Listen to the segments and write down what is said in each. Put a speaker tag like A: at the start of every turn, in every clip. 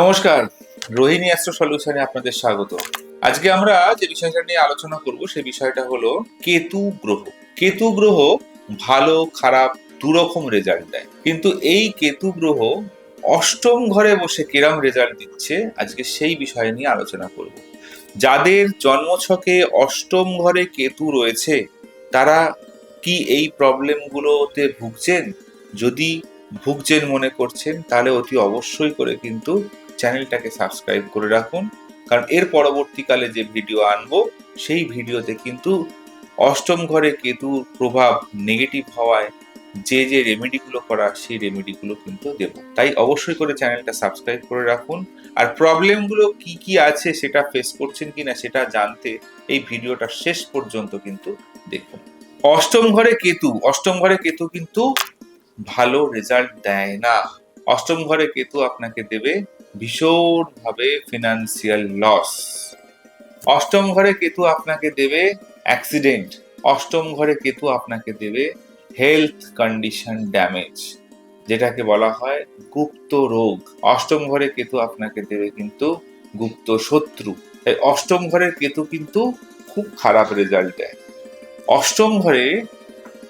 A: নমস্কার, রোহিণী অ্যাস্ট্রো সলিউশনে আপনাদের স্বাগত। আজকে আমরা যে বিষয়টা নিয়ে আলোচনা করব, সেই বিষয়টা হলো কেতু গ্রহ। কেতু গ্রহ ভালো, খারাপ, দুরকম রেজাল্ট দেয়। কিন্তু এই কেতু গ্রহ অষ্টম ঘরে বসে কিরম রেজাল্ট দিচ্ছে, আজকে সেই বিষয় নিয়ে আলোচনা করব। যাদের জন্মছকে অষ্টম ঘরে কেতু রয়েছে, তারা কি এই প্রবলেমগুলোতে ভুগছেন? যদি ভুগছেন মনে করছেন, তাহলে অতি অবশ্যই করে কিন্তু চ্যানেলটাকে সাবস্ক্রাইব করে রাখুন, কারণ এর পরবর্তীকালে যে ভিডিও আনব, সেই ভিডিওতে কিন্তু অষ্টম ঘরে কেতুর প্রভাব নেগেটিভ হওয়ায় যে যে রেমেডিগুলো করা, সেই রেমেডিগুলো কিন্তু দেব। তাই অবশ্যই করে চ্যানেলটা সাবস্ক্রাইব করে রাখুন। আর প্রবলেমগুলো কি কি আছে সেটা ফেস করছেন কিনা সেটা জানতে এই ভিডিওটা শেষ পর্যন্ত কিন্তু দেখুন। অষ্টম ঘরে কেতু, অষ্টম ঘরে কেতু কিন্তু ভালো রেজাল্ট দেয় না। অষ্টম ঘরে কেতু আপনাকে দেবে ভীষণভাবে ফিনান্সিয়াল লস অষ্টম ঘরে কেতু আপনাকে দেবে অ্যাক্সিডেন্ট অষ্টম ঘরে কেতু আপনাকে দেবে হেলথ কন্ডিশন ড্যামেজ যেটাকে বলা হয় গুপ্ত রোগ। অষ্টম ঘরে কেতু আপনাকে দেবে কিন্তু গুপ্ত শত্রু। তাই অষ্টম ঘরের কেতু কিন্তু খুব খারাপ রেজাল্ট দেয়। অষ্টম ঘরে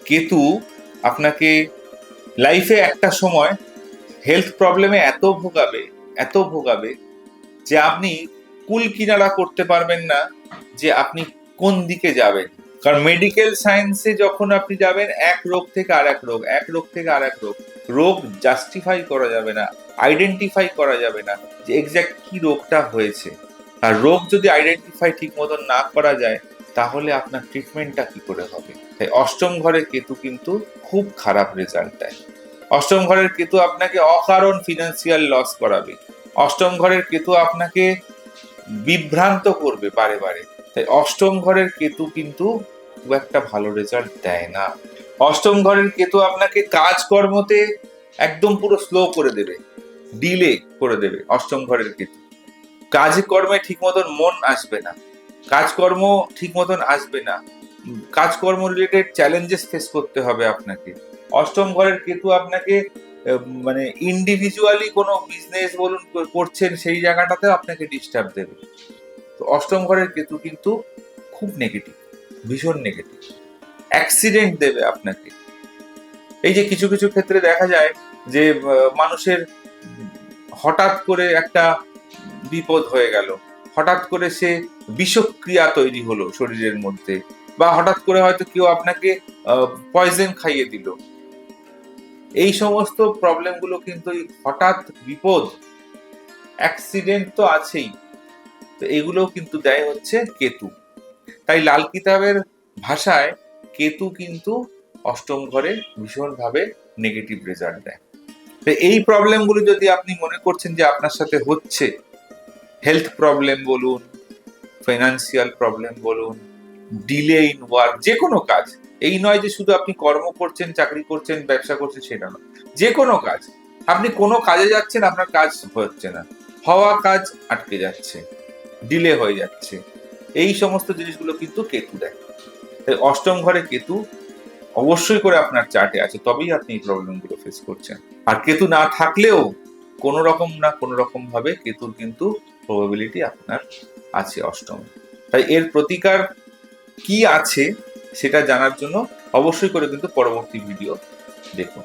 A: কেতু আপনাকে লাইফে একটা সময় হেলথ প্রবলেমে এত ভোগাবে এত ভোগাবে যে আপনি কুল কিনারা করতে পারবেন না যে আপনি কোন দিকে যাবেন। কারণ মেডিকেল সায়েন্সে যখন আপনি যাবেন, এক রোগ থেকে আর এক রোগ এক রোগ থেকে আর এক রোগ রোগ জাস্টিফাই করা যাবে না আইডেন্টিফাই করা যাবে না যে এক্স্যাক্ট কি রোগটা হয়েছে। আর রোগ যদি আইডেন্টিফাই ঠিক মতন না করা যায়, তাহলে আপনার ট্রিটমেন্টটা কি করে হবে? তাই অষ্টম ঘরের কেতু কিন্তু খুব খারাপ রেজাল্ট দেয়। অষ্টম ঘরের কেতু আপনাকে অকারণ ফিনান্সিয়াল লস করাবে। অষ্টম ঘরের কেতু আপনাকে বিভ্রান্ত করবে বারে বারে। তাই অষ্টম ঘরের কেতু কিন্তু খুব একটা ভালো রেজাল্ট দেয় না। অষ্টম ঘরের কেতু আপনাকে কাজকর্মতে একদম পুরো স্লো করে দেবে ডিলে করে দেবে অষ্টম ঘরের কেতু। কাজকর্মে ঠিক মতন মন আসবে না। কাজকর্ম ঠিক মতন আসবে না। কাজকর্ম রিলেটেড চ্যালেঞ্জেস ফেস করতে হবে আপনাকে। অষ্টম ঘরের কেতু আপনাকে মানে ইন্ডিভিজুয়ালি কোনো বিজনেস বলুন করছেন সেই জায়গাটাতে আপনাকে ডিস্টার্ব দেবে। তো অষ্টম ঘরের কেতু কিন্তু খুব নেগেটিভ ভীষণ নেগেটিভ অ্যাক্সিডেন্ট দেবে আপনাকে। এই যে কিছু কিছু ক্ষেত্রে দেখা যায় যে মানুষের হঠাৎ করে একটা বিপদ হয়ে গেল। হঠাৎ করে সে বিষক্রিয়া তৈরি হলো শরীরের মধ্যে বা হঠাৎ করে হয়তো কেউ আপনাকে পয়জন খাইয়ে দিল। এই সমস্ত প্রবলেমগুলো কিন্তু হঠাৎ বিপদ অ্যাক্সিডেন্ট তো আছেই। তো এগুলো কিন্তু দেয় হচ্ছে কেতু। তাই লাল কিতাবের ভাষায় কেতু কিন্তু অষ্টম ঘরে ভীষণভাবে নেগেটিভ রেজাল্ট দেয়। তো এই প্রবলেমগুলো যদি আপনি মনে করছেন যে আপনার সাথে হচ্ছে হেলথ প্রবলেম বলুন ফাইন্যান্সিয়াল প্রবলেম বলুন ডিলে ইন ওয়ার্ক যে কোনো কাজ এই নয় যে শুধু আপনি কর্ম করছেন, চাকরি করছেন, ব্যবসা করছেন, সেটা নয়। যে কোনো কাজ। আপনি কোনো কাজে যাচ্ছেন, আপনার কাজ হচ্ছে না। হওয়া কাজ আটকে যাচ্ছে ডিলে হয়ে যাচ্ছে। এই সমস্ত জিনিসগুলো কিন্তু কেতু দেয় তাই অষ্টম ঘরে কেতু অবশ্যই করে আপনার চার্টে আছে, তবেই আপনি এই প্রবলেমগুলো ফেস করছেন। আর কেতু না থাকলেও কোনো রকম না কোনো রকম ভাবে কেতুর কিন্তু প্রবাবিলিটি আপনার আছে অষ্টম। তাই এর প্রতিকার কি আছে সেটা জানার জন্য অবশ্যই করে কিন্তু পরবর্তী ভিডিও দেখুন।